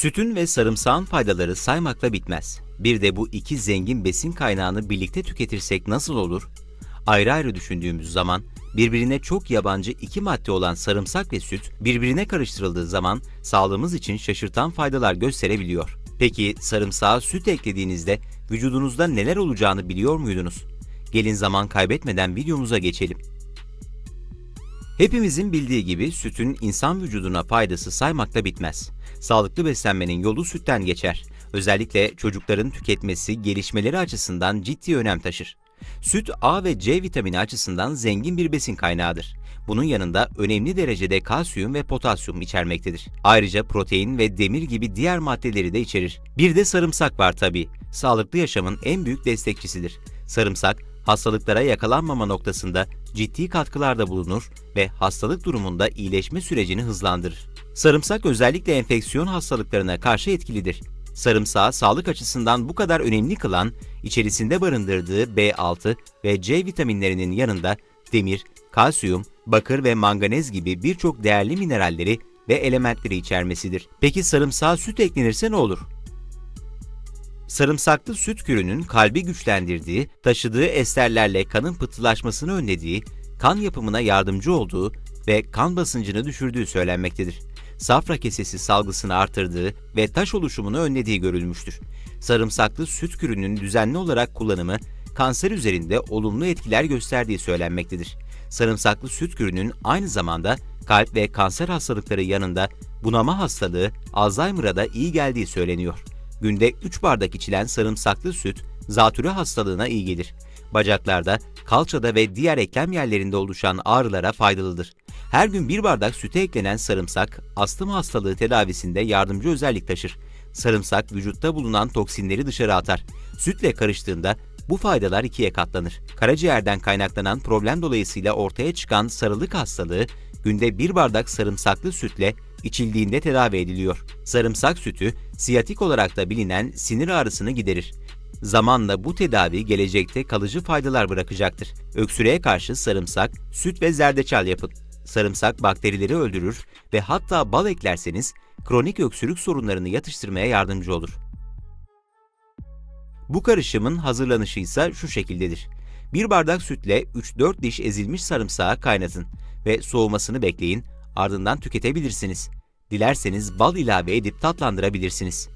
Sütün ve sarımsağın faydaları saymakla bitmez. Bir de bu iki zengin besin kaynağını birlikte tüketirsek nasıl olur? Ayrı ayrı düşündüğümüz zaman birbirine çok yabancı iki madde olan sarımsak ve süt birbirine karıştırıldığı zaman sağlığımız için şaşırtan faydalar gösterebiliyor. Peki sarımsağa süt eklediğinizde vücudunuzda neler olacağını biliyor muydunuz? Gelin zaman kaybetmeden videomuza geçelim. Hepimizin bildiği gibi sütün insan vücuduna faydası saymakla bitmez. Sağlıklı beslenmenin yolu sütten geçer. Özellikle çocukların tüketmesi gelişmeleri açısından ciddi önem taşır. Süt A ve C vitamini açısından zengin bir besin kaynağıdır. Bunun yanında önemli derecede kalsiyum ve potasyum içermektedir. Ayrıca protein ve demir gibi diğer maddeleri de içerir. Bir de sarımsak var tabii. Sağlıklı yaşamın en büyük destekçisidir. Sarımsak, hastalıklara yakalanmama noktasında ciddi katkılarda bulunur ve hastalık durumunda iyileşme sürecini hızlandırır. Sarımsak özellikle enfeksiyon hastalıklarına karşı etkilidir. Sarımsağı sağlık açısından bu kadar önemli kılan, içerisinde barındırdığı B6 ve C vitaminlerinin yanında demir, kalsiyum, bakır ve manganez gibi birçok değerli mineralleri ve elementleri içermesidir. Peki sarımsağa süt eklenirse ne olur? Sarımsaklı süt kürünün kalbi güçlendirdiği, taşıdığı esterlerle kanın pıhtılaşmasını önlediği, kan yapımına yardımcı olduğu ve kan basıncını düşürdüğü söylenmektedir. Safra kesesi salgısını artırdığı ve taş oluşumunu önlediği görülmüştür. Sarımsaklı süt kürünün düzenli olarak kullanımı, kanser üzerinde olumlu etkiler gösterdiği söylenmektedir. Sarımsaklı süt kürünün aynı zamanda kalp ve kanser hastalıkları yanında bunama hastalığı, Alzheimer'a da iyi geldiği söyleniyor. Günde 3 bardak içilen sarımsaklı süt, zatürre hastalığına iyi gelir. Bacaklarda, kalçada ve diğer eklem yerlerinde oluşan ağrılara faydalıdır. Her gün bir bardak süte eklenen sarımsak, astım hastalığı tedavisinde yardımcı özellik taşır. Sarımsak vücutta bulunan toksinleri dışarı atar. Sütle karıştığında bu faydalar ikiye katlanır. Karaciğerden kaynaklanan problem dolayısıyla ortaya çıkan sarılık hastalığı, günde bir bardak sarımsaklı sütle içildiğinde tedavi ediliyor. Sarımsak sütü, siyatik olarak da bilinen sinir ağrısını giderir. Zamanla bu tedavi gelecekte kalıcı faydalar bırakacaktır. Öksürüğe karşı sarımsak, süt ve zerdeçal yapın. Sarımsak bakterileri öldürür ve hatta bal eklerseniz kronik öksürük sorunlarını yatıştırmaya yardımcı olur. Bu karışımın hazırlanışı ise şu şekildedir. Bir bardak sütle 3-4 diş ezilmiş sarımsağı kaynatın ve soğumasını bekleyin, ardından tüketebilirsiniz. Dilerseniz bal ilave edip tatlandırabilirsiniz.